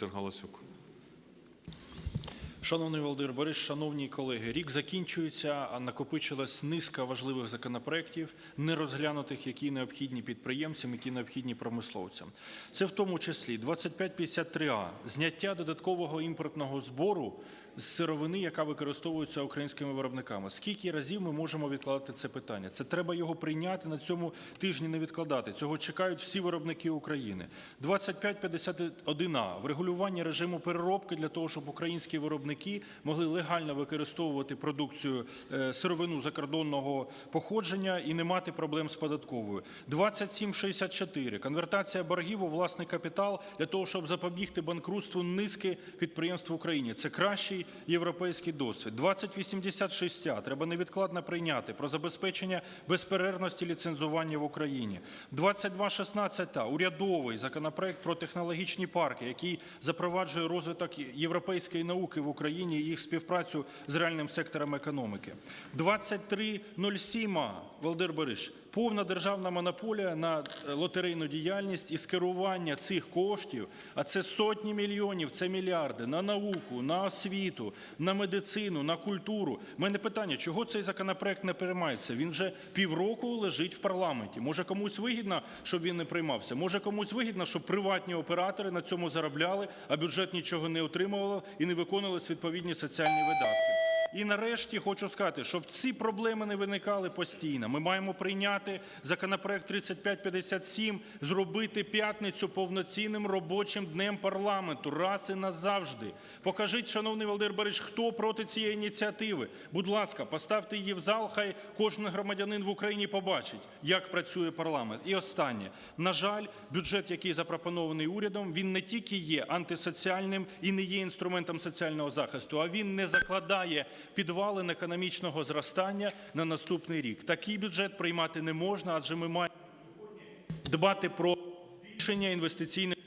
Віктор Галасюк. Шановний Володимир Борис, шановні колеги, рік закінчується, а накопичилась низка важливих законопроєктів, нерозглянутих, які необхідні підприємцям, які необхідні промисловцям. Це в тому числі 2553А – зняття додаткового імпортного збору з сировини, яка використовується українськими виробниками. Скільки разів ми можемо відкладати це питання? Це треба його прийняти на цьому тижні не відкладати. Цього чекають всі виробники України. 2551А – врегулювання режиму переробки для того, щоб українські виробники могли легально використовувати продукцію е, сировину закордонного походження і не мати проблем з податковою. 2764 – конвертація боргів у власний капітал для того, щоб запобігти банкрутству низки підприємств в Україні. Це кращий європейський досвід. 2086 – треба невідкладно прийняти про забезпечення безперервності ліцензування в Україні. 2216 – урядовий законопроект про технологічні парки, який запроваджує розвиток європейської науки в Україні і їх співпрацю з реальним сектором економіки. 2307 – Володимир Борисович, повна державна монополія на е, лотерейну діяльність і скерування цих коштів, а це сотні мільйонів, це мільярди, на науку, на освіту, на медицину, на культуру. У мене питання, чого цей законопроект не приймається? Він вже півроку лежить в парламенті. Може комусь вигідно, щоб він не приймався? Може комусь вигідно, щоб приватні оператори на цьому заробляли, а бюджет нічого не отримував і не виконувалися відповідні соціальні видатки? І нарешті хочу сказати, щоб ці проблеми не виникали постійно. Ми маємо прийняти законопроект 3557, зробити п'ятницю повноцінним робочим днем парламенту раз і назавжди. Покажіть, шановний Володимир Борисович, хто проти цієї ініціативи. Будь ласка, поставте її в зал, хай кожен громадянин в Україні побачить, як працює парламент. І останнє. На жаль, бюджет, який запропонований урядом, він не тільки є антисоціальним і не є інструментом соціального захисту, а він не закладає підвалин економічного зростання на наступний рік. Такий бюджет приймати не можна, адже ми маємо дбати про збільшення інвестиційних